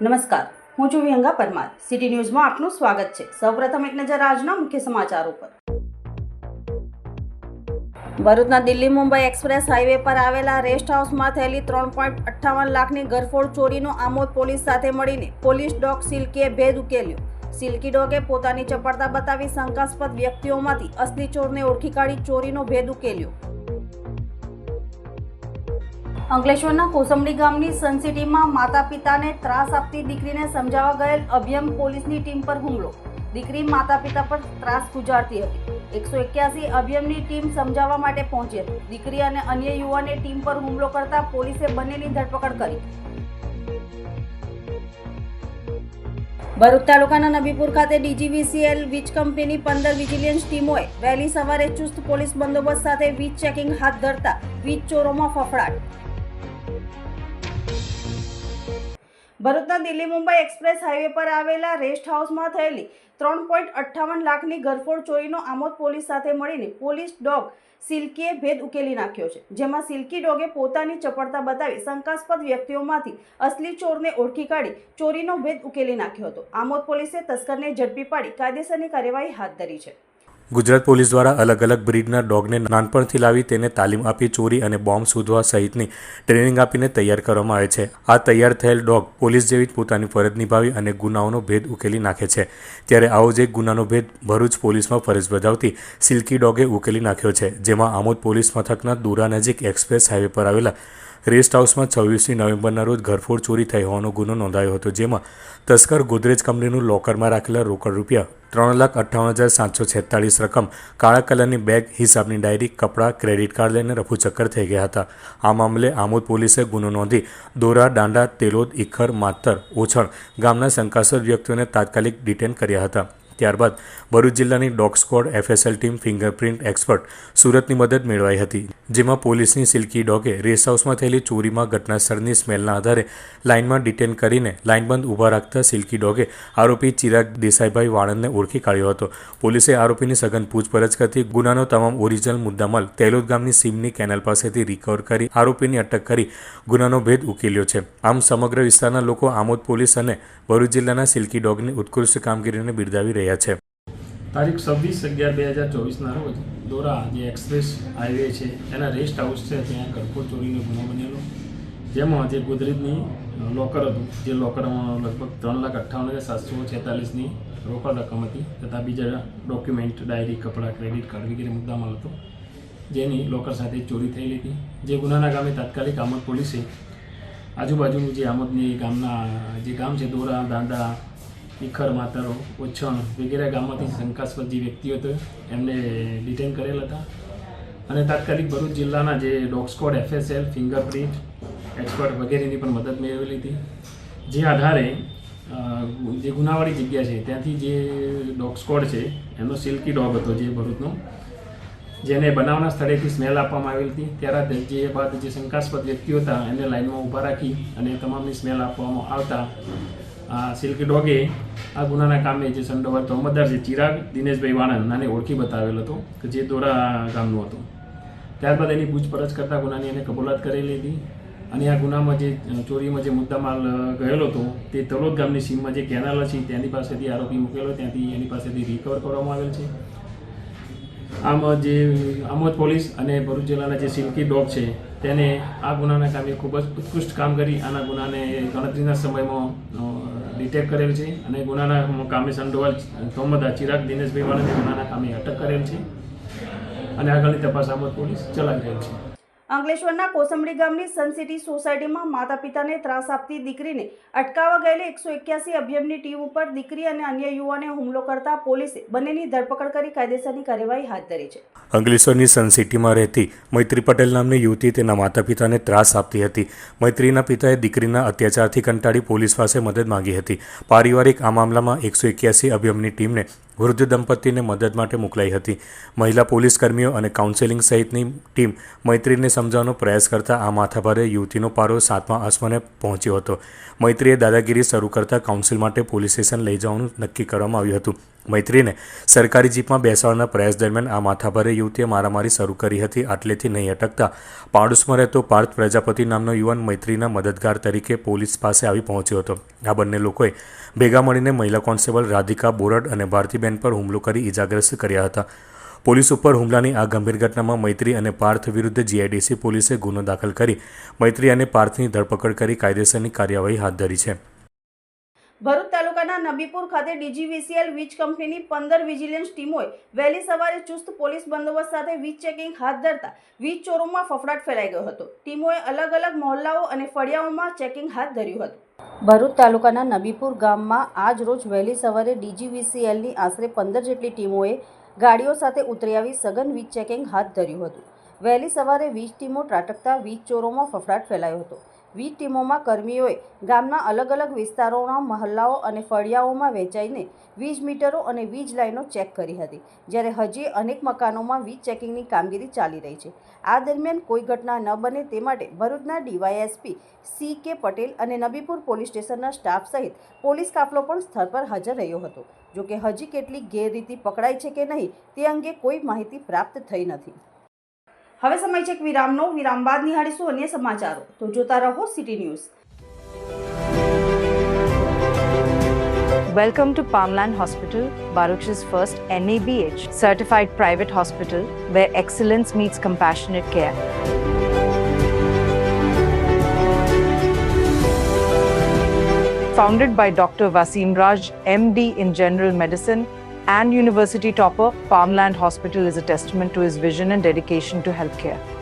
નમસ્કાર. હું છું વિહંગા પરમાર. સિટી ન્યૂઝમાં આપનું સ્વાગત છે. સૌપ્રથમ એક નજર આજના મુખ્ય સમાચારો પર. ભરૂચના દિલ્હી મુંબઈ એક્સપ્રેસ હાઈવે પર આવેલા રેસ્ટ હાઉસમાં થયેલી ત્રણ પોઈન્ટ અઠ્ઠાવન લાખની ઘરફોડ ચોરીનો આમોદ પોલીસ સાથે મળીને પોલીસ ડોગ સિલ્કીએ ભેદ ઉકેલ્યો. સિલ્કી ડોગે પોતાની ચપળતા બતાવી શંકાસ્પદ વ્યક્તિઓમાંથી અસલી ચોરને ઓળખી કાઢી ચોરીનો ભેદ ઉકેલ્યો. અંકલેશ્વરના કોસંબડી ગામની સનસિટીમાં માતા પિતાને ત્રાસ આપતી દીકરીને સમજાવવા ગયેલ અભિયમ પોલીસની ટીમ પર હુમલો. દીકરી માતા પિતા પર ત્રાસ ગુજારતી હતી. એકસો એક્યાસી અભિયમની ટીમ સમજાવવા માટે પહોંચી હતી. દીકરી અને અન્ય યુવાને ટીમ પર હુમલો કરતા પોલીસે બંનેની ધરપકડ કરી. ભરૂચ તાલુકાના નબીપુર ખાતે ડીજીવીસીએલ વીજ કંપનીની પંદર વિજિલિયન્સ ટીમોએ વહેલી સવારે ચુસ્ત પોલીસ બંદોબસ્ત સાથે વીજ ચેકિંગ હાથ ધરતા વીજ ચોરોમાં ફફડાટ. ભરૂચના દિલ્હી મુંબઈ એક્સપ્રેસ હાઈવે પર આવેલા રેસ્ટ હાઉસમાં થયેલી ત્રણ પોઈન્ટ અઠ્ઠાવન લાખની ઘરફોડ ચોરીનો આમોદ પોલીસ સાથે મળીને પોલીસ ડોગ સિલ્કીએ ભેદ ઉકેલી નાખ્યો છે, જેમાં સિલ્કી ડોગે પોતાની ચપળતા બતાવી શંકાસ્પદ વ્યક્તિઓમાંથી અસલી ચોરને ઓળખી કાઢી ચોરીનો ભેદ ઉકેલી નાખ્યો હતો. આમોદ પોલીસે તસ્કરને ઝડપી પાડી કાયદેસરની કાર્યવાહી હાથ ધરી છે. ગુજરાત પોલીસ દ્વારા અલગ અલગ બ્રીડના ડોગને નાનપણથી લાવી તેને તાલીમ આપી, ચોરી અને બોમ્બ શોધવા સહિતની ટ્રેનિંગ આપીને તૈયાર કરવામાં આવે છે. આ તૈયાર થયેલ ડોગ પોલીસ જેવી પોતાની ફરજ નિભાવી અને ગુનાઓનો ભેદ ઉકેલી નાખે છે. ત્યારે આવો જ એક ગુનાનો ભેદ ભરૂચ પોલીસમાં ફરજ બજાવતી સિલ્કી ડોગે ઉકેલી નાખ્યો છે, જેમાં આમોદ પોલીસ મથકના દુરા નજીક એક્સપ્રેસ હાઈવે પર આવેલા રેસ્ટ હાઉસમાં છવ્વીસમી નવેમ્બરના રોજ ઘરફોડ ચોરી થઈ હોવાનો ગુનો નોંધાયો હતો, જેમાં તસ્કર ગોદરેજ કંપનીનું લોકરમાં રાખેલા રોકડ રૂપિયા ત્રણ લાખ અઠ્ઠાવન હજાર સાતસો છેતાળીસ રકમ, કાળા કલરની બેગ, હિસાબની ડાયરી, કપડાં, ક્રેડિટ કાર્ડ લઈને રફુચક્કર થઈ ગયા હતા. આ મામલે આમોદ પોલીસે ગુનો નોંધી દોરા, દાંડા, તેલોદ ઇખર માતર, ઓછણ ગામના શંકાસ્પદ વ્યક્તિઓને તાત્કાલિક ડિટેન કર્યા હતા. ત્યારબાદ ભરૂચ જિલ્લાની dog squad FSL team, fingerprint expert સુરતની મદદ મેળવાઈ હતી, જેમાં પોલીસની સિલ્કી ડોગે રેસ હાઉસમાં થયેલી ચોરીમાં ઘટનાસ્થળની સ્મેલના આધારે લાઇનમાં ડિટેન કરીને લાઇનબંધ ઊભા રાખતા સિલ્કી ડોગે આરોપી ચિરાગ દેસાઈભાઈ વાળંદને ઓળખી કાઢ્યો હતો. પોલીસે આરોપીની સઘન પૂછપરછ કરતી ગુનાનો તમામ ઓરિજિનલ મુદ્દામાલ તેલોદ ગામની સીમની કેનાલ પાસેથી રિકવર કરી આરોપીની અટક કરી ગુનાનો ભેદ ઉકેલ્યો છે. આમ સમગ્ર વિસ્તારના લોકો આમોદ પોલીસ અને ભરૂચ જિલ્લાના સિલ્કી ડોગની ઉત્કૃષ્ટ કામગીરીને બિરદાવી રહ્યા છે. તારીખ છવ્વીસ અગિયાર બે હજાર ચોવીસના રોજ દોરા જે એક્સપ્રેસ હાઈવે છે, એના રેસ્ટ હાઉસ છે, ત્યાં ગરફોડ ચોરીનો ગુનો બનેલો. જેમાં જે ગોદરેજની લોકર હતું, જે લોકરમાં લગભગ ત્રણ લાખ અઠ્ઠાવન હજાર સાતસો છેતાલીસની રોકડ રકમ હતી તથા બીજા ડોક્યુમેન્ટ, ડાયરી, કપડાં, ક્રેડિટ કાર્ડ વગેરે મુદ્દામાલ હતો, જેની લોકર સાથે ચોરી થયેલી હતી. જે ગુનાના ગામે તાત્કાલિક આમોદ પોલીસે આજુબાજુનું જે આમોદની ગામના જે ગામ છે, દોરા, દાંડા ઈખર માતરો, ઓછણ વગેરે ગામમાંથી શંકાસ્પદ જે વ્યક્તિઓ હતો એમને ડિટેન કરેલ હતા. અને તાત્કાલિક ભરૂચ જિલ્લાના જે dog squad FSL fingerprint expert વગેરેની પણ મદદ મેળવેલી હતી. જે આધારે જે ગુનાવાળી જગ્યા છે, ત્યાંથી જે ડોગ સ્કોડ છે, એનો સિલ્કી ડોગ હતો જે ભરૂચનો, જેને બનાવના સ્થળેથી સ્મેલ આપવામાં આવેલી હતી. ત્યારે જે બાદ જે શંકાસ્પદ વ્યક્તિઓ હતા, એને લાઇનમાં ઊભા રાખી અને તમામની સ્મેલ આપવામાં આવતા સિલ્કી ડોગે, આ ગુનાના કામે જે સંડોવાર તોમતદાર છે ચિરાગ દિનેશભાઈ વાણંદ, નાને ઓળખી બતાવેલ હતો કે જે દોરા ગામનું હતું. ત્યારબાદ એની પૂછપરછ કરતા ગુનાની એને કબૂલાત કરેલી હતી અને આ ગુનામાં જે ચોરીમાં જે મુદ્દામાલ ગયેલો હતો, તે તલોદ ગામની સીમમાં જે કેનાલ છે, તેની પાસેથી આરોપી મૂકેલો, ત્યાંથી એની પાસેથી રિકવર કરવામાં આવેલ છે. આમ, જે આમોદ પોલીસ અને ભરૂચ જિલ્લાના જે સિલ્કી ડોગ છે, તેને આ ગુનાના કામે ખૂબ જ ઉત્કૃષ્ટ કામ કરી, આના ગુનાને ગણતરીના સમયમાં ડિટેક્ટ કરેલ છે અને ગુનાના કામે સંડોવાલ તોમદા ચિરાગ દિનેશભાઈ વાળાને ગુનાના કામે અટક કરેલ છે. અને આગળની તપાસ આમોદ પોલીસ ચલાવી રહેલ છે. અંકલેશ્વરના કોસંબડી ગામની સનસિટી સોસાયટીમાં માતા પિતાને ત્રાસ આપતી દીકરીને અટકાવવા ગયેલી એકસો એક્યાસી અભિયમની ટીમ ઉપર દીકરી અને અન્ય યુવાને હુમલો કરતા પોલીસે બંનેની ધરપકડ કરી કાયદેસરની કાર્યવાહી હાથ ધરી છે. અંકલેશ્વરની સનસિટીમાં રહેતી મૈત્રી પટેલ નામની યુવતી તેના માતા પિતાને ત્રાસ આપતી હતી. મૈત્રીના પિતાએ દીકરીના અત્યાચારથી કંટાળી પોલીસ પાસે મદદ માંગી હતી. પારિવારિક આ મામલામાં એકસો એક્યાસી અભિયમની ટીમને વૃદ્ધ દંપતીને મદદ માટે મોકલાઈ હતી. મહિલા પોલીસ કર્મીઓ અને કાઉન્સેલિંગ સહિતની ટીમ મૈત્રીને સમજાવવાનો પ્રયાસ કરતા આ માથાભારે યુવતીનો પારો સાતમા આસમાને પહોંચ્યો હતો. મૈત્રીએ દાદાગીરી શરૂ કરતા કાઉન્સિલ માટે પોલીસ સ્ટેશન લઈ જવાનું નક્કી કરવામાં આવ્યું હતું. મૈત્રીને સરકારી જીપમાં બેસાડવાના પ્રયાસ દરમિયાન આ માથાભારે યુવતીએ મારામારી શરૂ કરી હતી. આટલેથી નહીં અટકતા પાડોશમાં રહેતો પાર્થ પ્રજાપતિ નામનો યુવાન મૈત્રીના મદદગાર તરીકે પોલીસ પાસે આવી પહોંચ્યો હતો. આ બંને લોકોએ ભેગા મળીને મહિલા કોન્સ્ટેબલ રાધિકા બોરડ અને ભારતીબેન પર હુમલો કરી ઇજાગ્રસ્ત કર્યા હતા. પોલીસ ઉપર હુમલાની આ ગંભીર ઘટનામાં મૈત્રી અને પાર્થ વિરુદ્ધ જીઆઈડીસી પોલીસે ગુનો દાખલ કરી મૈત્રી અને પાર્થની ધરપકડ કરી કાયદેસરની કાર્યવાહી હાથ ધરી છે. ભરૂચ તાલુકાના નબીપુર ખાતે ડીજીવીસીએલ વીજ કંપનીની પંદર વિજિલન્સ ટીમોએ વહેલી સવારે ચુસ્ત પોલીસ બંદોબસ્ત સાથે વીજ ચેકિંગ હાથ ધરતા વીજ ચોરોમાં ફફડાટ ફેલાઈ ગયો હતો. ટીમોએ અલગ અલગ મહોલ્લાઓ અને ફળિયાઓમાં ચેકિંગ હાથ ધર્યું હતું. ભરૂચ તાલુકાના નબીપુર ગામમાં આજ રોજ વહેલી સવારે ડીજીવીસીએલની આશરે પંદર જેટલી ટીમોએ ગાડીઓ સાથે ઉતરી આવી સઘન વીજ ચેકિંગ હાથ ધર્યું હતું. વહેલી સવારે વીજ ટીમો ત્રાટકતા વીજ ચોરોમાં ફફડાટ ફેલાયો હતો. વીજ ટીમોમાં કર્મીઓએ ગામના અલગ અલગ વિસ્તારોના મહલ્લાઓ અને ફળિયાઓમાં વહેંચાઈને વીજ મીટરો અને વીજ લાઈનો ચેક કરી હતી, જ્યારે હજી અનેક મકાનોમાં વીજ ચેકિંગની કામગીરી ચાલી રહી છે. આ દરમિયાન કોઈ ઘટના ન બને તે માટે ભરૂચના ડીવાયએસપી સી કે પટેલ અને નબીપુર પોલીસ સ્ટેશનના સ્ટાફ સહિત પોલીસ કાફલો પણ સ્થળ પર હાજર રહ્યો હતો. જોકે હજી કેટલીક ગેરરીતિ પકડાઈ છે કે નહીં તે અંગે કોઈ માહિતી પ્રાપ્ત થઈ નથી. હવે સમય છે એક વિરામનો વિરામ બાદ નિહાળીશું અન્ય સમાચારો તો જોતા રહો city news Welcome to Palmland Hospital, Baruch's first NABH certified private hospital where excellence meets compassionate care. Founded by Dr. Vasim Raj, MD in General Medicine and University topper, Palmland Hospital is a testament to his vision and dedication to healthcare.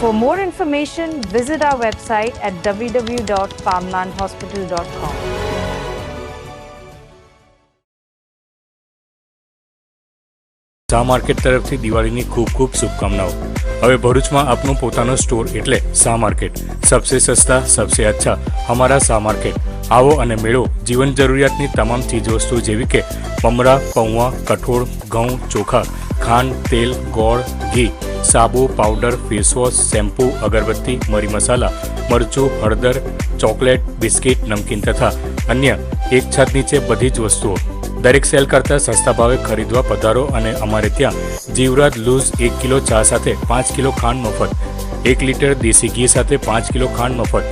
For more information, visit our website at www.farmlandhospital.com. શા market તરફથી દિવાળીની ખૂબ ખૂબ શુભકામનાઓ. હવે ભરૂચમાં આપનું પોતાનો સ્ટોર એટલે શા માર્કેટ સબસે સસ્તા સબસે અચ્છા અમારા શા માર્કેટ આવો અને મેળો જીવન જરૂરિયાતની તમામ ચીજવસ્તુઓ જેવી કે મમરા પૌવા કઠોળ ઘઉં ચોખા ખાંડ તેલ ગોળ ઘી. સાબુ, પાવડર ફેસવોશ શેમ્પૂ અગરબત્તી, મરી મસાલા, મરચું, હળદર, ચોકલેટ, બિસ્કિટ, નમકીન તથા અન્ય એક છત નીચે બધી જ વસ્તુઓ. દરેક સેલ કરતાં સસ્તા ભાવે ખરીદવા પધારો અને અમારે ત્યાં જીવરાજ લૂઝ એક કિલો ચા સાથે પાંચ કિલો ખાંડ મફત, એક લીટર દેશી ઘી સાથે પાંચ કિલો ખાંડ મફત,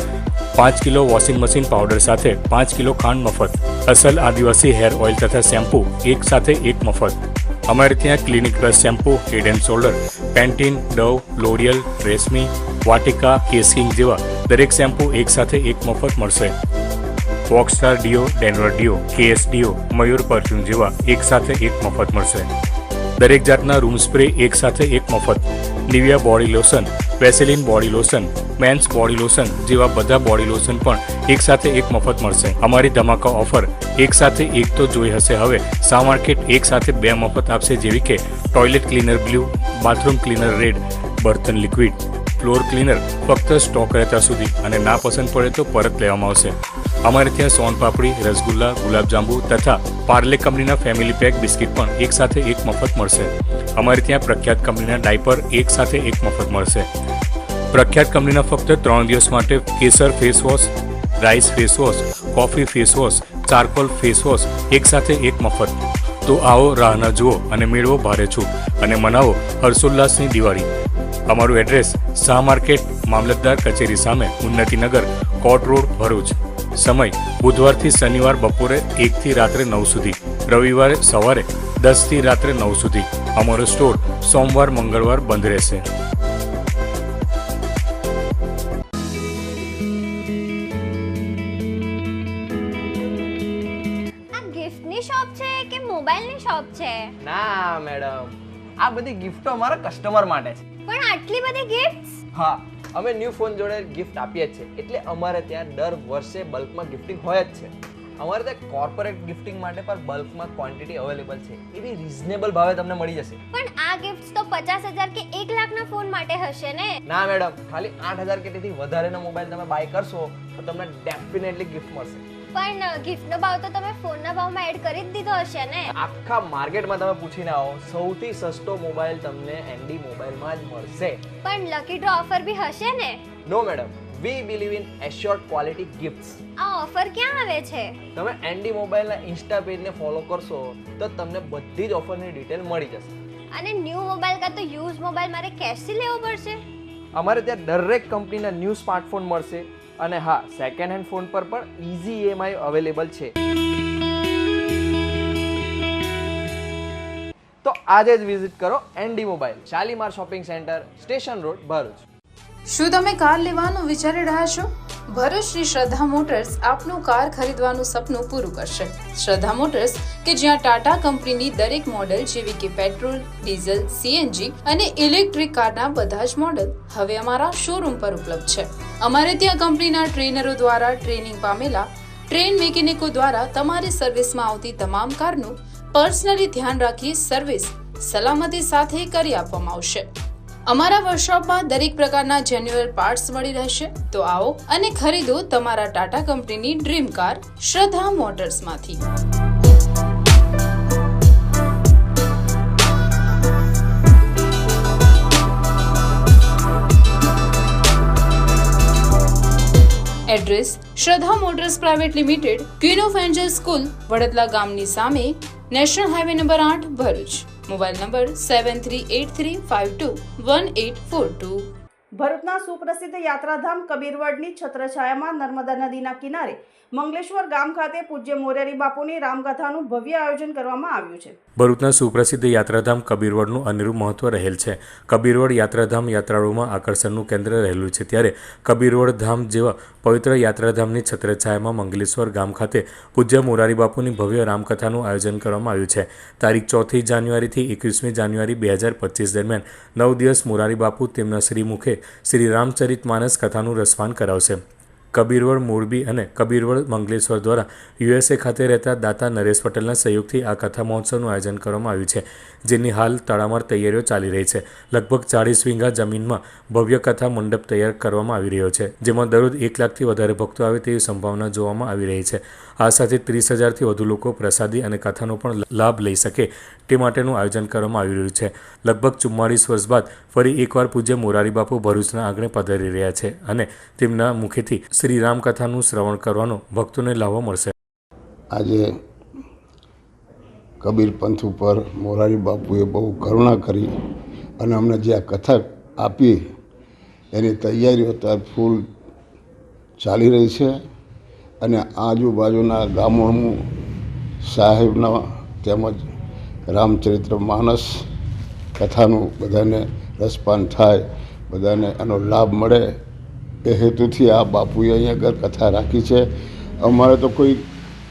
પાંચ કિલો વોશિંગ મશીન પાવડર સાથે પાંચ કિલો ખાંડ મફત, અસલ આદિવાસી હેર ઓઇલ તથા શેમ્પૂ એક સાથે એક મફત. અમારે ત્યાં Clinic Plus shampoo, Head and Shoulder, Pantene, Dove, L'Oreal, રેશમી, Vatika Kesh King જેવા દરેક શેમ્પૂ એક સાથે એક મફત મળશે. વોકસ્ટાર deo Denver deo KS deo Mayur perfume જેવા એક સાથે એક મફત મળશે. દરેક જાતના રૂમ સ્પ્રે એક સાથે એક મફત. Nivea body lotion Vaseline body lotion men's body lotion જેવા બધા બોડી લોશન પણ એક સાથે એક મફત મળશે. અમારી ધમાકા ઓફર એક સાથે એક તો જોઈ હશે હવે. શા માર્કેટ એક સાથે બે મફત આપશે જેવી કે toilet cleaner blue, bathroom cleaner red, બર્તન liquid, floor cleaner ફક્ત સ્ટોક રહેતા સુધી અને ના પસંદ પડે તો પરત લેવામાં આવશે. અમારે ત્યાં સોન પાપડી, રસગુલ્લા, ગુલાબજાંબુ તથા પાર્લે કંપનીના ફેમિલી પેક બિસ્કિટ પણ એક સાથે એક મફત મળશે. અમારે ત્યાં પ્રખ્યાત કંપનીના ડાયપર એક સાથે એક મફત મળશે. પ્રખ્યાત કંપનીના ફક્ત ત્રણ દિવસ માટે કેસર face wash, rice face wash, coffee face wash charcoal face wash એકસાથે એક મફત. તો આવો રાહના જુઓ અને મેળવો ભારે છૂટ. અને મનાવો હર્ષોલ્લાસની દિવાળી. અમારું એડ્રેસ શાહ માર્કેટ, મામલતદાર કચેરી સામે ઉન્નતિનગર કોટ રોડ, ભરૂચ. સમય બુધવારથી શનિવાર બપોરે એકથી રાત્રે નવ સુધી. રવિવારે સવારે દસથી રાત્રે નવ સુધી. અમારો સ્ટોર સોમવાર, મંગળવાર બંધ રહેશે. ગિફ્ટની શોપ છે કે મોબાઈલની શોપ છે? ના મેડમ. આ બધી ગિફ્ટો અમારા કસ્ટમર માટે છે. પણ આટલી બધી ગિફ્ટ્સ હા અમે ન્યૂ ફોન જોડે ગિફ્ટ આપીએ છીએ એટલે અમારે ત્યાં દર વર્ષે બલ્કમાં ગિફ્ટિંગ હોય જ છે. અમારે ત્યાં કોર્પોરેટ ગિફ્ટિંગ માટે પણ બલ્કમાં ક્વોન્ટિટી અવેલેબલ છે. એવી રિઝનેબલ ભાવે તમને મળી જશે. પણ આ ગિફ્ટ્સ તો પચાસ હજાર કે એક લાખના ફોન માટે હશે ને? ના મેડમ. ખાલી આઠ હજાર કે તેથી વધારેનો મોબાઈલ તમે બાય કરશો તો તમને ડેફિનેટલી ગિફ્ટ મળશે. પણ ગિફ્ટનો ભાવ તો તમે ફોનના ભાવમાં એડ કરી જ દીધો હશે ને? આખા માર્કેટમાં તમે પૂછીને આવો સૌથી સસ્તો મોબાઈલ તમને એનડી મોબાઈલમાં જ મળશે. પણ લકી ડ્રો ઓફર બી હશે ને? No madam we believe in assured quality gifts આ ઓફર ક્યાં આવે છે? તમે એનડી મોબાઈલના ઇન્સ્ટા પેજને ફોલો કરશો તો તમને બધી જ ઓફરની ડિટેલ મળી જશે. અને ન્યૂ મોબાઈલ કાં તો યુઝ મોબાઈલ મારે કેશથી લેવો પડશે? અમારે ત્યાં દરેક કંપનીના ન્યૂ સ્માર્ટફોન મળશે. અને હા સેકન્ડ હેન્ડ ફોન પર પણ ઇઝી ઈએમઆઈ અવેલેબલ છે. તો આજે જ વિઝિટ કરો ND mobile Shalimar shopping centre station road Bharuch. શું તમે કાર લેવાનું વિચારી રહ્યા છો? ભરૂચ શ્રી શ્રદ્ધા મોટર્સ આપનું કાર ખરીદવાનું સપનું પૂરું કરશે. શ્રદ્ધા મોટર્સ કે જ્યાં ટાટા કંપનીની દરેક મોડેલ જેવી કે પેટ્રોલ, ડીઝલ, સીએનજી અને ઇલેક્ટ્રિક કારના બધા જ મોડેલ હવે અમારા શોરૂમ પર ઉપલબ્ધ છે. અમારે ત્યાં કંપનીના ટ્રેનરો દ્વારા ટ્રેનિંગ પામેલા ટ્રેન મેકેનિકો દ્વારા તમારી સર્વિસમાં આવતી તમામ કારનું પર્સનલી ધ્યાન રાખી સર્વિસ સલામતી સાથે કરી આપવામાં આવશે. અમારા વર્કશોપમાં દરેક પ્રકારના જેન્યુઅલ પાર્ટ્સ મળી રહેશે. તો આવો અને ખરીદો તમારા ટાટા કંપનીની dream car Shraddha મોટર્સમાંથી. Address Shraddha motors private limited queen of angel school Vadadla ગામની સામે નેશનલ હાઈવે નંબર આઠ, Bharuch. Mobile number seven three eight three five two one eight four two ભરૂચના સુપ્રસિદ્ધ યાત્રાધામ કબીરવડની છત્રછાયામાં નર્મદા નદીના કિનારે મંગલેશ્વર ગામ ખાતે પૂજ્ય મોરારી બાપુની રામકથાનું ભવ્ય આયોજન કરવામાં આવ્યું છે. ભરૂચના સુપ્રસિદ્ધ યાત્રાધામ કબીરવડનું અનેરું મહત્વ રહેલ છે. કબીરવડ યાત્રાધામ યાત્રાળુઓમાં આકર્ષણનું કેન્દ્ર રહેલું છે ત્યારે કબીરવડ ધામ જેવા પવિત્ર યાત્રાધામની છત્રછાયામાં મંગલેશ્વર ગામ ખાતે પૂજ્ય મોરારી બાપુની ભવ્ય રામકથાનું આયોજન કરવામાં આવ્યું છે. તારીખ ચોથી જાન્યુઆરીથી એકવીસમી જાન્યુઆરી બે હજાર પચીસ દરમિયાન નવ દિવસ મોરારી બાપુ તેમના શ્રીમુખે શ્રી રામચરિત માનસ કથાનું રસવાન કરાવશે. કબીરવડ, મોરબી અને કબીરવડ મંગલેશ્વર દ્વારા યુએસએ ખાતે રહેતા દાતા નરેશ પટેલના સહયોગથી આ કથા મહોત્સવનું આયોજન કરવામાં આવ્યું છે, જેની હાલ તડામાર તૈયારીઓ ચાલી રહી છે. લગભગ ચાળીસ વીંઘા જમીનમાં ભવ્ય કથા મંડપ તૈયાર કરવામાં આવી રહ્યો છે, જેમાં દરરોજ એક લાખથી વધારે ભક્તો આવે તેવી સંભાવના જોવામાં આવી રહી છે. આ સાથે ત્રીસ હજારથી વધુ લોકો પ્રસાદી અને કથાનો પણ લાભ લઈ શકે તે માટેનું આયોજન કરવામાં આવી રહ્યું છે. લગભગ ચુમ્માળીસ વર્ષ બાદ ફરી એકવાર પૂજ્ય મોરારી બાપુ ભરૂચના આંગણે પધારી રહ્યા છે અને તેમના મુખેથી શ્રી રામકથાનું શ્રવણ કરવાનો ભક્તોને લાભો મળશે. આજે કબીર પંથ ઉપર મોરારી બાપુએ બહુ કરુણા કરી અને અમને જે આ કથા આપી એની તૈયારીઓ અત્યારે ફૂલ ચાલી રહી છે. અને આજુબાજુના ગામોનું સાહેબના તેમજ રામચરિત્ર માનસ કથાનું બધાને રસપાન થાય, બધાને એનો લાભ મળે એ હેતુથી આ બાપુએ અહીંયા આગળ કથા રાખી છે. અમારે તો કોઈ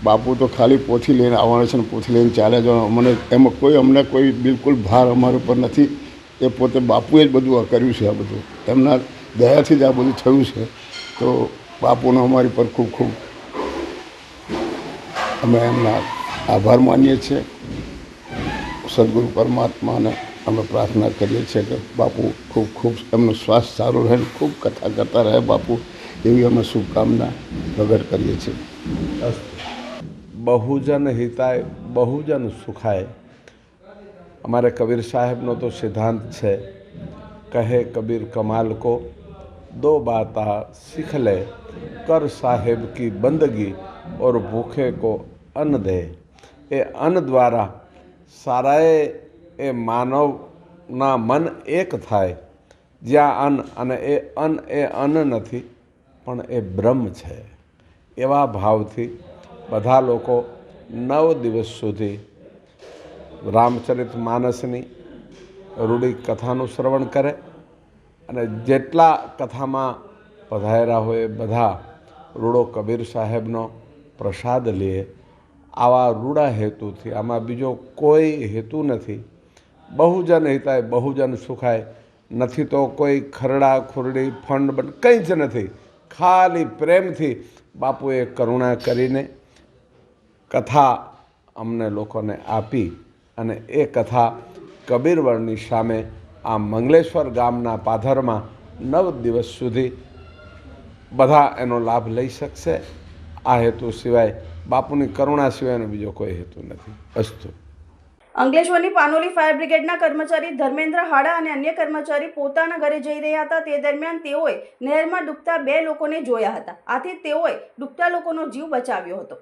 બાપુ તો ખાલી પોથી લઈને આવવાના છે ને પોથી લઈને ચાલે જવાનું. અમને એમાં કોઈ અમને કોઈ બિલકુલ ભાર અમારા ઉપર નથી. એ પોતે બાપુએ જ બધું આ કર્યું છે આ બધું. એમના દયાથી જ આ બધું થયું છે. તો બાપુનો અમારી પર ખૂબ ખૂબ અમે એમના આભાર માનીએ છીએ સદગુરુ પરમાત્માને અમે પ્રાર્થના કરીએ છીએ કે બાપુ ખૂબ ખૂબ એમનું સ્વાસ્થ્ય સારું રહે ને ખૂબ કથા કરતા રહે બાપુ એવી અમે શુભકામના પ્રગટ કરીએ છીએ બહુજન હિતાય બહુજન સુખાય અમારે કબીર સાહેબનો તો સિદ્ધાંત છે કહે કબીર કમાલ કો દો બાતા सीख ले कर साहेब की बंदगी और भूखे को અન્ન દે. એ અન્ન દ્વારા સારાએ એ માનવના મન એક થાય. જ્યાં અન્ન અને એ અન્ન એ અન્ન નથી, પણ એ બ્રહ્મ છે. એવા ભાવથી બધા લોકો નવ દિવસ સુધી રામચરિત માનસની રૂઢિ કથાનું શ્રવણ કરે અને જેટલા કથામાં પધાર્યા હોય બધા રૂડો કબીર સાહેબનો પ્રસાદ લે આવા રૂડા હેતુથી, આમાં બીજો કોઈ હેતુ નથી. બહુજન હિતાય, બહુજન સુખાય. નથી તો કોઈ ખરડા, ખુરડી, ફંડ બન, કંઈ જ નથી. ખાલી પ્રેમથી બાપુએ કરુણા કરીને કથા અમને લોકોને આપી અને એ કથા કબીરવળની સામે આ મંગલેશ્વર ગામના પાધરમાં નવ દિવસ સુધી બધા એનો લાભ લઈ શકશે. આ હેતુ સિવાય બાપુની કરુણા સિવાયનો બીજો કોઈ હેતુ નથી. અસ્તુ. અંકલેશ્વરની પાનોલી ફાયર બ્રિગેડના કર્મચારી ધર્મેન્દ્ર હાડા અને અન્ય કર્મચારી પોતાના ઘરે જઈ રહ્યા હતા. તે દરમિયાન તેઓએ નહેરમાં ડૂબતા બે લોકોને જોયા હતા. આથી તેઓએ ડૂબતા લોકોનો જીવ બચાવ્યો હતો.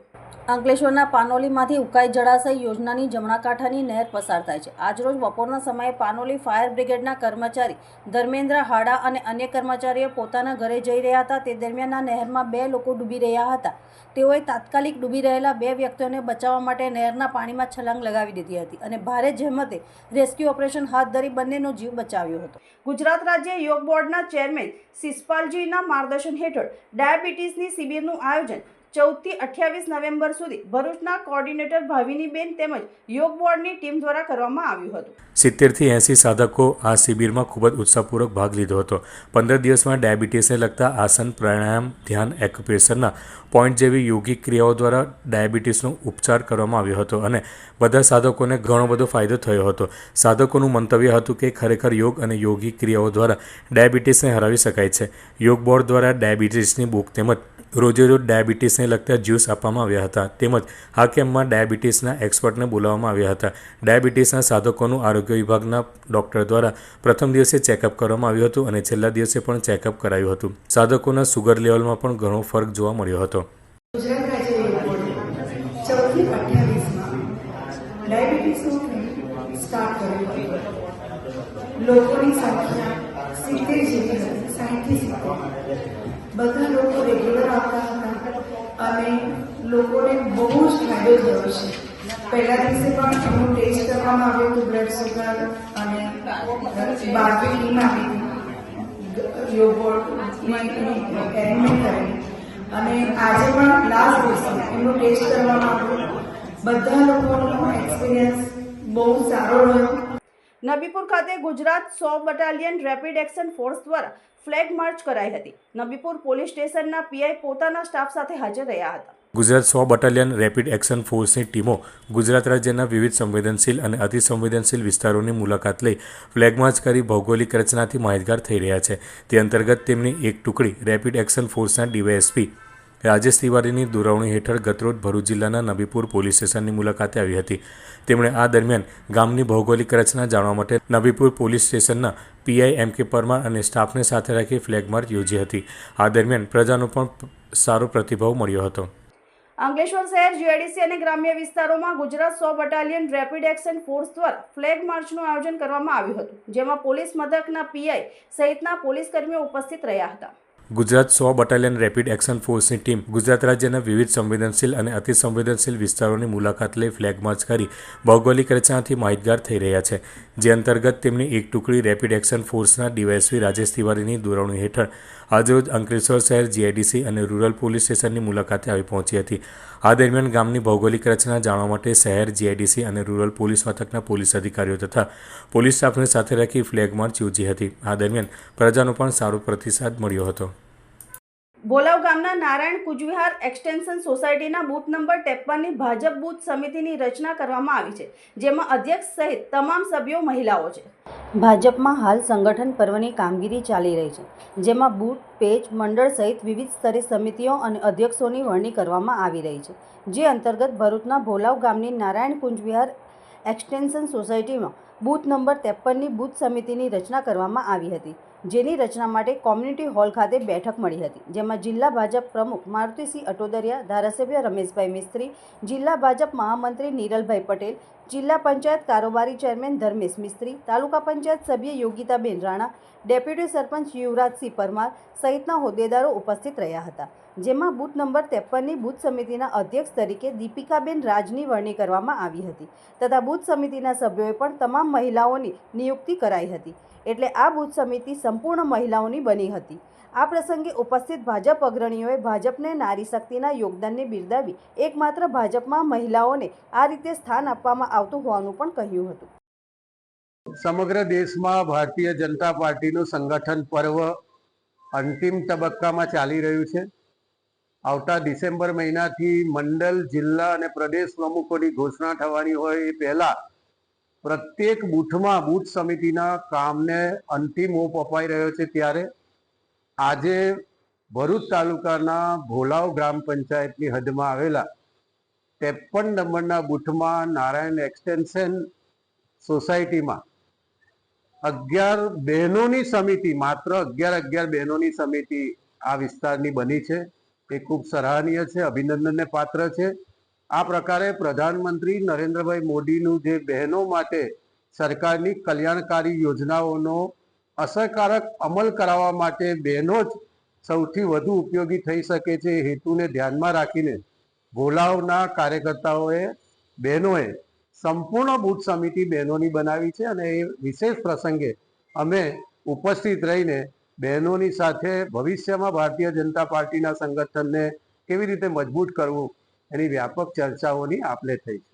અંકલેશ્વરના પાનોલીમાંથી ઉકાઈ જળાશય યોજનાની જમણા કાંઠાની નહેર પસાર થાય છે. આજરોજ બપોરના સમયે પાનોલી ફાયર બ્રિગેડના કર્મચારી ધર્મેન્દ્ર હાડા અને અન્ય કર્મચારીઓ પોતાના ઘરે જઈ રહ્યા હતા. તે દરમિયાન આ નહેરમાં બે લોકો ડૂબી રહ્યા હતા. તેઓએ તાત્કાલિક ડૂબી રહેલા બે વ્યક્તિઓને બચાવવા માટે નહેરના પાણીમાં છલાંગ લગાવી દીધી હતી અને ભારે જહેમતે રેસ્ક્યુ ઓપરેશન હાથ ધરી બંનેનો જીવ બચાવ્યો હતો. ગુજરાત રાજ્ય યોગ બોર્ડના ચેરમેન સિસ્પાલજીના માર્ગદર્શન હેઠળ ડાયાબિટીસની શિબિરનું આયોજન ચૌદથી અઠ્યાવીસ નવેમ્બર સુધી ભરૂચના કોર્ડિનેટર ભાવિનીબેન તેમજ યોગ બોર્ડની ટીમ દ્વારા કરવામાં આવ્યું હતું. સિત્તેરથી એંસી સાધકો આ શિબિરમાં ખૂબ જ ઉત્સાહપૂર્વક ભાગ લીધો હતો. પંદર દિવસમાં ડાયાબિટીસને લગતા આસન, પ્રાણાયામ, ધ્યાન, એક્યુપ્રેશરના પોઈન્ટ જેવી યોગિક ક્રિયાઓ દ્વારા ડાયાબિટીસનો ઉપચાર કરવામાં આવ્યો હતો અને બધા સાધકોને ઘણો બધો ફાયદો થયો હતો. સાધકોનું મંતવ્ય હતું કે ખરેખર યોગ અને યોગિક ક્રિયાઓ દ્વારા ડાયાબિટીસને હરાવી શકાય છે. યોગ બોર્ડ દ્વારા ડાયાબિટીસની બુક તેમજ રોજે રોજ ડાયાબિટીસને લગતા જ્યુસ આપવામાં આવ્યા હતા. તેમજ આ કેમ્પમાં ડાયાબિટીસના એક્સપર્ટને બોલાવવામાં આવ્યા હતા. ડાયાબિટીસના સાધકોનું આરોગ્ય વિભાગના ડૉક્ટર દ્વારા પ્રથમ દિવસે ચેકઅપ કરવામાં આવ્યું હતું અને છેલ્લા દિવસે પણ ચેકઅપ કરાયું હતું. સાધકોના સુગર લેવલમાં પણ ઘણો ફરક જોવા મળ્યો હતો. લોકોની સંખ્યા સિત્તેર જેટલી હતી, સાહીઠથી બધા લોકો રેગ્યુલર આવતા હતા, અને લોકોને બહુ જ ફાયદો થયો છે. પહેલા દિવસે પણ એનું ટેસ્ટ કરવામાં આવ્યું હતું બ્લડ સુગર અને બાકી આવી અને આજે પણ લાસ્ટ દિવસે એમનું ટેસ્ટ કરવામાં આવ્યું. બધા લોકોનો એક્સપિરિયન્સ બહુ સારો રહ્યો. નબીપુર ખાતે ગુજરાત સો બટાલિયન રેપિડ એક્શન ફોર્સ દ્વારા ફ્લેગ માર્ચ કરાઈ હતી. નબીપુર પોલીસ સ્ટેશનના પીઆઈ પોતાના સ્ટાફ સાથે હાજર રહ્યા હતા. ગુજરાત સો બટાલિયન રેપિડ એક્શન ફોર્સની ટીમો ગુજરાત રાજ્યના વિવિધ સંવેદનશીલ અને અતિસંવેદનશીલ વિસ્તારોની મુલાકાત લઈ ફ્લેગમાર્ચ કરી ભૌગોલિક રચનાથી માહિતગાર થઈ રહ્યા છે. તે અંતર્ગત તેમની એક ટુકડી રેપિડ એક્શન ફોર્સના ડીવાયએસપી રાજેશ તિવારીની દોરવણી હેઠળ ગતરોજ ભરૂચ જિલ્લાના નબીપુર પોલીસ સ્ટેશનની મુલાકાતે આવી હતી. તેમણે આ દરમિયાન ગામની ભૌગોલિક રચના જાણવા માટે નબીપુર પોલીસ સ્ટેશનના પીઆઈ એમ કે પરમાર અને સ્ટાફને સાથે રાખી ફ્લેગ માર્ચ યોજી હતી. આ દરમિયાન પ્રજાનો પણ સારો પ્રતિભાવ મળ્યો હતો. અંકલેશ્વર શહેર જીઆઈડીસી અને ગ્રામ્ય વિસ્તારોમાં ગુજરાત સો બટાલિયન રેપિડ એક્શન ફોર્સ દ્વારા ફ્લેગ માર્ચનું આયોજન કરવામાં આવ્યું હતું, જેમાં પોલીસ મથકના પીઆઈ સહિતના પોલીસ કર્મીઓ ઉપસ્થિત રહ્યા હતા. ગુજરાત સો બટાલિયન રેપિડ એક્શન ફોર્સની ટીમ ગુજરાત રાજ્યના વિવિધ સંવેદનશીલ અને અતિ સંવેદનશીલ વિસ્તારોની મુલાકાત લઈ ફ્લેગ માર્ચ કરી ભૌગોલિક રચનાથી માહિતગાર થઈ રહ્યા છે, જે અંતર્ગત તેમની એક ટુકડી રેપિડ એક્શન ફોર્સના ડીવાયએસપી રાજેશ તિવારીની દોરવણી હેઠળ આજરોજ અંકલેશ્વર શહેર જીઆઈડીસી અને રૂરલ પોલીસ સ્ટેશનની મુલાકાતે આવી પહોંચી હતી. આ દરમિયાન ગામની ભૌગોલિક રચના જાણવા માટે શહેર જીઆઈડીસી અને રૂરલ પોલીસ મથકના પોલીસ અધિકારીઓ તથા પોલીસ સ્ટાફને સાથે રાખી ફ્લેગ માર્ચ યોજી હતી. આ દરમિયાન પ્રજાનો પણ સારો પ્રતિસાદ મળ્યો હતો. બોલાવ ગામના નારાયણ કુચવિહાર એક્સટેન્શન સોસાયટીના બૂથ નંબર ત્રેપનની ભાજપ બૂથ સમિતિની રચના કરવામાં આવી છે, જેમાં અધ્યક્ષ સહિત તમામ સભ્યો મહિલાઓ છે. ભાજપમાં હાલ સંગઠન પર્વની કામગીરી ચાલી રહી છે, જેમાં બૂથ, પેજ, મંડળ સહિત વિવિધ સ્તરે સમિતિઓ અને અધ્યક્ષોની વરણી કરવામાં આવી રહી છે, જે અંતર્ગત ભરૂચના ભોલાવ ગામની નારાયણ કુંજવિહાર એક્સટેન્શન સોસાયટીમાં બૂથ નંબર ત્રેપનની બૂથ સમિતિની રચના કરવામાં આવી હતી. જેની રચના માટે કોમ્યુનિટી હોલ ખાતે બેઠક મળી હતી, જેમાં જિલ્લા ભાજપ પ્રમુખ મારુતિસિંહ અટોદરિયા, ધારાસભ્ય રમેશભાઈ મિસ્ત્રી, જિલ્લા ભાજપ મહામંત્રી નીરલભાઈ પટેલ, જિલ્લા પંચાયત કારોબારી ચેરમેન ધર્મેશ મિસ્ત્રી, તાલુકા પંચાયત સભ્ય યોગિતાબેન રાણા, ડેપ્યુટી સરપંચ યુવરાજસિંહ પરમાર સહિતના હોદ્દેદારો ઉપસ્થિત રહ્યા હતા. જેમાં બૂથ નંબર ત્રેપનની બૂથ સમિતિના અધ્યક્ષ તરીકે દીપિકાબેન રાજની વરણી કરવામાં આવી હતી તથા બૂથ સમિતિના સભ્યોએ પણ તમામ મહિલાઓની નિયુક્તિ કરાઈ હતી. એટલે આ બૂથ સમિતિ સંપૂર્ણ મહિલાઓની બની હતી. આ પ્રસંગે ઉપસ્થિત ભાજપ અગ્રણીઓએ ભાજપને નારી શક્તિના યોગદાનને બિરદાવી એકમાત્ર ભાજપમાં મહિલાઓને આ રીતે સ્થાન આપવામાં આવતું હોવાનું પણ કહ્યું હતું. સમગ્ર દેશમાં ભારતીય જનતા પાર્ટીનું સંગઠન પર્વ અંતિમ તબક્કામાં ચાલી રહ્યું છે. આવતા ડિસેમ્બર મહિનાથી મંડળ જિલ્લા અને પ્રદેશ પ્રમુખોની ઘોષણા થવાની હોય એ પહેલા પ્રત્યેક બૂથમાં બૂથ સમિતિના કામને અંતિમ ઓપ અપાઈ રહ્યો છે ત્યારે આજે ભરૂચ તાલુકાના ભોલાવ ગ્રામ પંચાયતની હદમાં આવેલા ત્રેપન નંબરના બૂથમાં નારાયણ એક્સટેન્શન સોસાયટીમાં અગિયાર બહેનોની સમિતિ, માત્ર અગિયાર અગિયાર બહેનોની સમિતિ આ વિસ્તારની બની છે. એ ખૂબ સરાહનીય છે, અભિનંદનને પાત્ર છે. આ પ્રકારે પ્રધાનમંત્રી નરેન્દ્રભાઈ મોદીનું જે બહેનો માટે સરકારની કલ્યાણકારી યોજનાઓનો અસરકારક અમલ કરાવવા માટે બહેનો જ સૌથી વધુ ઉપયોગી થઈ શકે છે એ હેતુને ધ્યાનમાં રાખીને ભોલાવના કાર્યકર્તાઓએ, બહેનોએ સંપૂર્ણ બૂથ સમિતિ બહેનોની બનાવી છે અને એ વિશેષ પ્રસંગે અમે ઉપસ્થિત રહીને બહેનોની સાથે ભવિષ્યમાં ભારતીય જનતા પાર્ટીના સંગઠનને કેવી રીતે મજબૂત કરવું, એની વ્યાપક ચર્ચાઓની આપલે થઈ છે.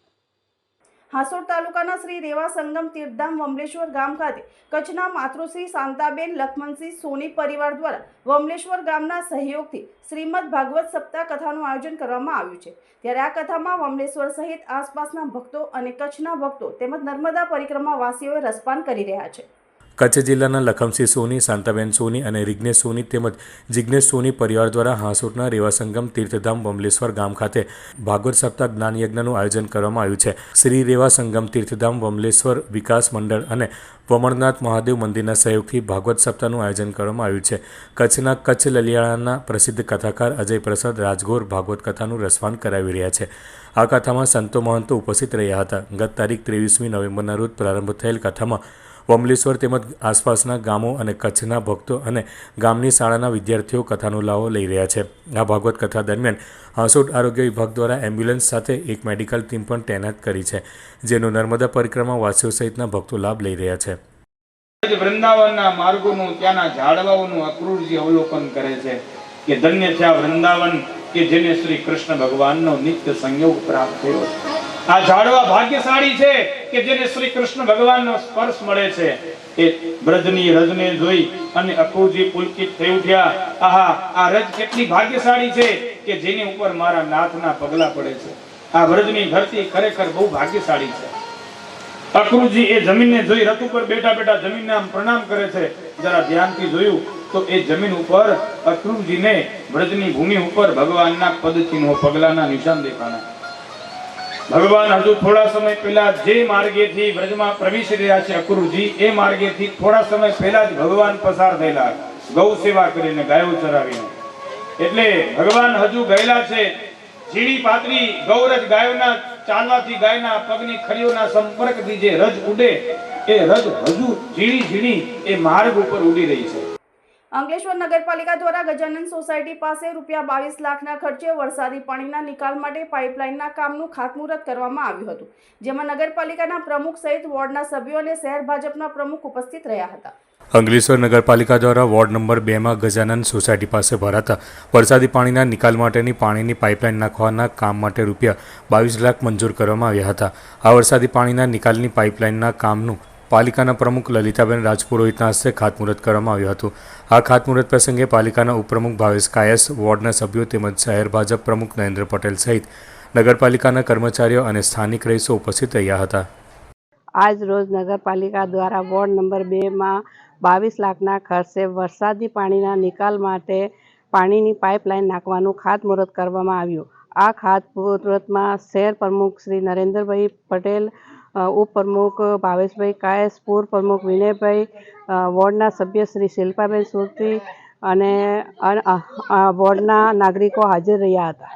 હાસોડ તાલુકાના શ્રી રેવા સંગમ તીર્થધામ વમલેશ્વર ગામ ખાતે કચ્છના માતૃશ્રી શાંતાબેન લખમણસિંહ સોની પરિવાર દ્વારા વમલેશ્વર ગામના સહયોગથી શ્રીમદ ભાગવત સપ્તાહ કથાનું આયોજન કરવામાં આવ્યું છે. ત્યારે આ કથામાં વમલેશ્વર સહિત આસપાસના ભક્તો અને કચ્છના ભક્તો તેમજ નર્મદા પરિક્રમા વાસીઓએ રસપાન કરી રહ્યા છે. કચ્છ જિલ્લાના લખમસિંહ સોની, શાંતાબેન સોની અને રિગ્નેશ સોની તેમજ જિજ્ઞેશ સોની પરિવાર દ્વારા હાંસોટના રેવાસંગમ તીર્થધામ બમલેશ્વર ગામ ખાતે ભાગવત સપ્તાહ જ્ઞાન યજ્ઞનું આયોજન કરવામાં આવ્યું છે. શ્રી રેવા સંગમ તીર્થધામ બમલેશ્વર વિકાસ મંડળ અને વમણનાથ મહાદેવ મંદિરના સહયોગથી ભાગવત સપ્તાહનું આયોજન કરવામાં આવ્યું છે. કચ્છના કચ્છ લલિયાળાના પ્રસિદ્ધ કથાકાર અજય પ્રસાદ રાજગોર ભાગવત કથાનું રસવાન કરાવી રહ્યા છે. આ કથામાં સંતો મહંતો ઉપસ્થિત રહ્યા હતા. ગત તારીખ ત્રેવીસમી નવેમ્બરના રોજ પ્રારંભ થયેલ કથામાં વમલેશ્વર તેમજ આસપાસના ગામો અને કચ્છના ભક્તો અને ગામની શાળાના વિદ્યાર્થીઓ કથાનો લાવો લઈ રહ્યા છે. આ ભાગવત કથા દરમિયાન હાંસોટ આરોગ્ય વિભાગ દ્વારા એમ્બ્યુલન્સ સાથે એક મેડિકલ ટીમ પણ તૈનાત કરી છે, જેનો નર્મદા પરિક્રમા વાસીઓ સહિતના ભક્તો લાભ લઈ રહ્યા છે. વૃંદાવનના માર્ગોનું, ત્યાંના ઝાડવાઓનું અક્રૂરજી અવલોકન કરે છે કે ધન્ય છે આ વૃંદાવન કે જેને શ્રી કૃષ્ણ ભગવાનનો નિત્ય સંયોગ પ્રાપ્ત થયો આ ઝાડવા ભાગ્યશાળી છે. કે જેને શ્રી કૃષ્ણ ભગવાનનો સ્પર્શ મળે છે, એ બ્રજની રજને જોઈ અને અક્રૂરજી પુલકિત થઈ ઉઠ્યા. આહા, આ રજ કેટલી ભાગ્યશાળી છે કે જેની ઉપર મારા નાથના પગલા પડે છે. આ વ્રજની ધરતી ખરેખર બહુ ભાગ્યશાળી છે. અક્રૂરજી એ જમીનને જોઈ રથ ઉપર બેઠા બેઠા જમીનને આમ પ્રણામ કરે છે. જરા ધ્યાનથી જોયું તો એ જમીન ઉપર અક્રૂરજીને વ્રજની ભૂમિ ઉપર ભગવાનના પદચિહ્નો પગલાના નિશાન દેખાણા. ભગવાન હજુ થોડા સમય પહેલા જે માર્ગેથી વ્રજમાં પ્રવેશી રહ્યા છે અક્રૂરજી એ માર્ગેથી થોડા સમય પહેલા જ ભગવાન પસાર થયેલા. ગૌ સેવા કરીને ગાયો ચરાવીને. એટલે ભગવાન હજુ ગયેલા છે. ઝીણી પાતળી ગૌરજ ગાયોના, ચાલવાથી ગાયના પગની ખડીઓના સંપર્કથી જે રજ ઉડે, એ રજ હજુ ઝીણી ઝીણી એ માર્ગ ઉપર ઉડી રહી છે. અંકલેશ્વર નગરપાલિકા દ્વારા ગજાનન સોસાયટી પાસે રૂપિયા બાવીસ લાખના ખર્ચે વરસાદી પાણીના નિકાલ માટે પાઇપલાઇનના કામનું ખાતમુહૂર્ત કરવામાં આવ્યું હતું, જેમાં નગરપાલિકાના પ્રમુખ સહિત વોર્ડના સભ્યો અને શહેર ભાજપના પ્રમુખ ઉપસ્થિત રહ્યા હતા. અંકલેશ્વર નગરપાલિકા દ્વારા વોર્ડ નંબર બેમાં ગજાનંદ સોસાયટી પાસે ભરાતા વરસાદી પાણીના નિકાલ માટેની પાણીની પાઇપલાઇન નાખવાના કામ માટે રૂપિયા બાવીસ લાખ મંજૂર કરવામાં આવ્યા હતા. આ વરસાદી પાણીના નિકાલની પાઇપલાઇનના કામનું પાલિકાના પ્રમુખ લલિતાબેન રાજપુરોહિતના હસ્તે ખાતમુહૂર્ત કરવામાં આવ્યું હતું. આ ખાતમુહૂર્ત પ્રસંગે પાલિકાના ઉપપ્રમુખ ભાવેશ કાયસ, વોર્ડના સભ્યો તેમજ શહેર ભાજપ પ્રમુખ નરેન્દ્ર પટેલ સહિત નગરપાલિકાના કર્મચારીઓ અને સ્થાનિક રહીશો ઉપસ્થિત રહ્યા હતા. આજ રોજ નગરપાલિકા દ્વારા વોર્ડ નંબર બેમાં બાવીસ લાખના ખર્ચે વરસાદી પાણીના નિકાલ માટે પાણીની પાઇપલાઇન નાખવાનું ખાતમુહૂર્ત કરવામાં આવ્યું. આ ખાતમુહૂર્તમાં શહેર પ્રમુખ શ્રી નરેન્દ્રભાઈ પટેલ ઉપપ્રમુખ ભાવેશભાઈ કાયસ, પૂર્વ પ્રમુખ વિનયભાઈ વોર્ડના સભ્ય શ્રી શિલ્પાબેન સુરતી અને વોર્ડના નાગરિકો હાજર રહ્યા હતા.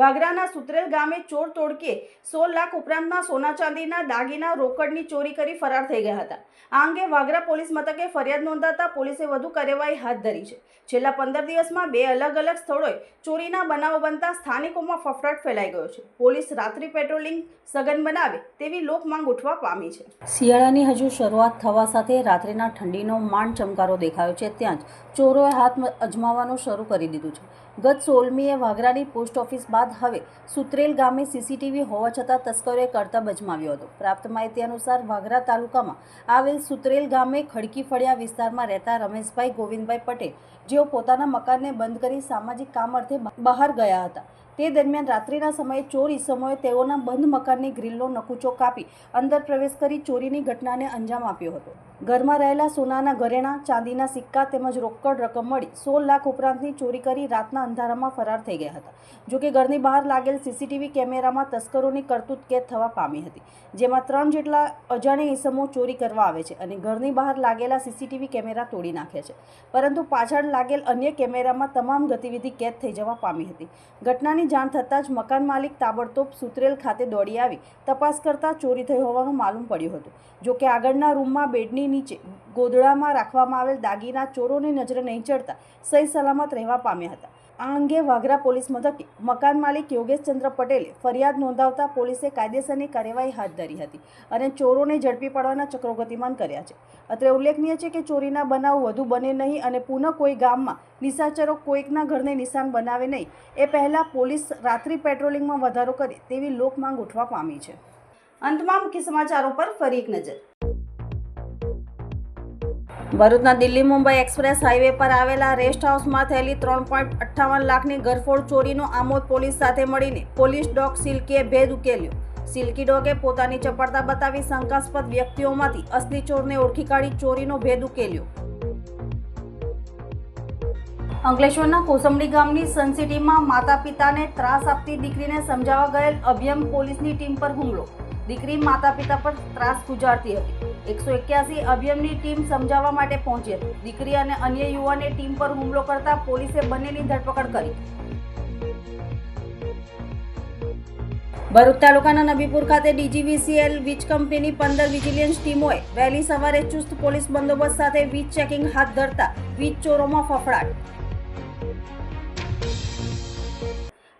વાગરાના સુત્રેલ ગામે ચોર તોડકે સોળ લાખ ઉપરાંતના સોના ચાંદીના દાગીના રોકડની ચોરી કરી ફરાર થઈ ગયા હતા. આ અંગે વાગરા પોલીસ મથકે ફરિયાદ નોંધાતા પોલીસે વધુ કાર્યવાહી હાથ ધરી છે. છેલ્લા પંદર દિવસમાં બે અલગ અલગ સ્થળોએ ચોરીના બનાવો બનતા સ્થાનિકોમાં ફફડાટ ફેલાઈ ગયો છે. પોલીસ રાત્રિ પેટ્રોલિંગ સઘન બનાવે તેવી લોકમાંગ ઉઠવા પામી છે. શિયાળાની હજુ શરૂઆત થવા સાથે રાત્રિના ઠંડીનો માંડ ચમકારો દેખાયો છે. ત્યાં જ ચોરોએ હાથ અજમાવવાનું શરૂ કરી દીધું છે. ગત સોળમીએ વાઘરાની પોસ્ટ ઓફિસ બાદ હવે સુત્રેલ ગામે સીસીટીવી હોવા છતાં તસ્કરોએ કરતબ અજમાવ્યો હતો. પ્રાપ્ત માહિતી અનુસાર વાગરા તાલુકામાં આવેલ સુત્રેલ ગામે ખડકી ફળિયા વિસ્તારમાં રહેતા રમેશભાઈ ગોવિંદભાઈ પટેલ જેઓ પોતાના મકાનને બંધ કરી સામાજિક કામ અર્થે બહાર ગયા હતા. તે દરમિયાન રાત્રિના સમયે ચોર ઈસમોએ તેઓના બંધ મકાનની ગ્રીલનો નકુચો કાપી અંદર પ્રવેશ કરી ચોરીની ઘટનાને અંજામ આપ્યો હતો. ઘરમાં રહેલા સોનાના ઘરેણા, ચાંદીના સિક્કા તેમજ રોકડ રકમ મળી સોળ લાખ ઉપરાંતની ચોરી કરી રાતના અંધારામાં ફરાર થઈ ગયા હતા. જોકે ઘરની બહાર લાગેલ સીસીટીવી કેમેરામાં તસ્કરોની કરતૂત કેદ થવા પામી હતી, જેમાં ત્રણ જેટલા અજાણ્યા ઈસમો ચોરી કરવા આવે છે અને ઘરની બહાર લાગેલા સીસીટીવી કેમેરા તોડી નાખે છે. પરંતુ પાછળ લાગેલ અન્ય કેમેરામાં તમામ ગતિવિધિ કેદ થઈ જવા પામી હતી. ઘટનાની જાણ થતાં જ મકાન માલિક તાબડતોબ સુત્રેલ ખાતે દોડી આવી. તપાસ કરતા ચોરી થઈ હોવાનું માલુમ પડ્યું હતું. જોકે આગળના રૂમમાં બેડની નીચે ગોદડામાં રાખવામાં આવેલ દાગીના ચોરોની નજરે નહીં ચડતા સહી સલામત રહેવા પામ્યા હતા. આ અંગે વાગરા પોલીસ મથકે મકાન માલિક યોગેશચંદ્ર પટેલે ફરિયાદ નોંધાવતા પોલીસે કાયદેસરની કાર્યવાહી હાથ ધરી હતી અને ચોરોને ઝડપી પાડવાના ચક્રો ગતિમાન કર્યા છે. અત્રે ઉલ્લેખનીય છે કે ચોરીના બનાવ વધુ બને નહીં અને પુનઃ કોઈ ગામમાં નિશાચરો કોઈકના ઘરને નિશાન બનાવે નહીં. એ પહેલાં પોલીસ રાત્રિ પેટ્રોલિંગમાં વધારો કરે તેવી લોકમાંગ ઉઠવા પામી છે. અંતમાં મુખ્ય સમાચારો પર ફરી એક નજર. ભરૂચના દિલ્હી મુંબઈ એક્સપ્રેસ હાઈવે પર આવેલા રેસ્ટ હાઉસમાં થયેલી ત્રણ પોઈન્ટ અઠ્ઠાવન લાખની ગરફોડ ચોરીનો આમોદ પોલીસ સાથે મળીને પોલીસ ડોગ સિલ્કીએ ભેદ ઉકેલ્યો. સિલ્કી ડોગે પોતાની ચપળતા બતાવી શંકાસ્પદ વ્યક્તિઓમાંથી અસલી ચોરને ઓળખી કાઢી ચોરીનો ભેદ ઉકેલ્યો. અંકલેશ્વરના કોસંબડી ગામની સનસિટીમાં માતા પિતાને ત્રાસ આપતી દીકરીને સમજાવવા ગયેલ અભિયમ પોલીસની ટીમ પર હુમલો. દીકરી માતા પિતા પર ત્રાસ ગુજારતી હતી. એકસો એક્યાસી અભિયમની ટીમ સમજાવવા માટે પહોંચી હતી. દીકરી અને અન્ય યુવાને ટીમ પર હુમલો કરતા પોલીસે બંનેની ધરપકડ કરી. ભરૂચ તાલુકાના નબીપુર ખાતે ડીજીવીસીએલ વીજ કંપનીની પંદર વિજિલિયન્સ ટીમોએ વહેલી સવારે ચુસ્ત પોલીસ બંદોબસ્ત સાથે વીજ ચેકિંગ હાથ ધરતા વીજ ચોરોમાં ફફડાટ.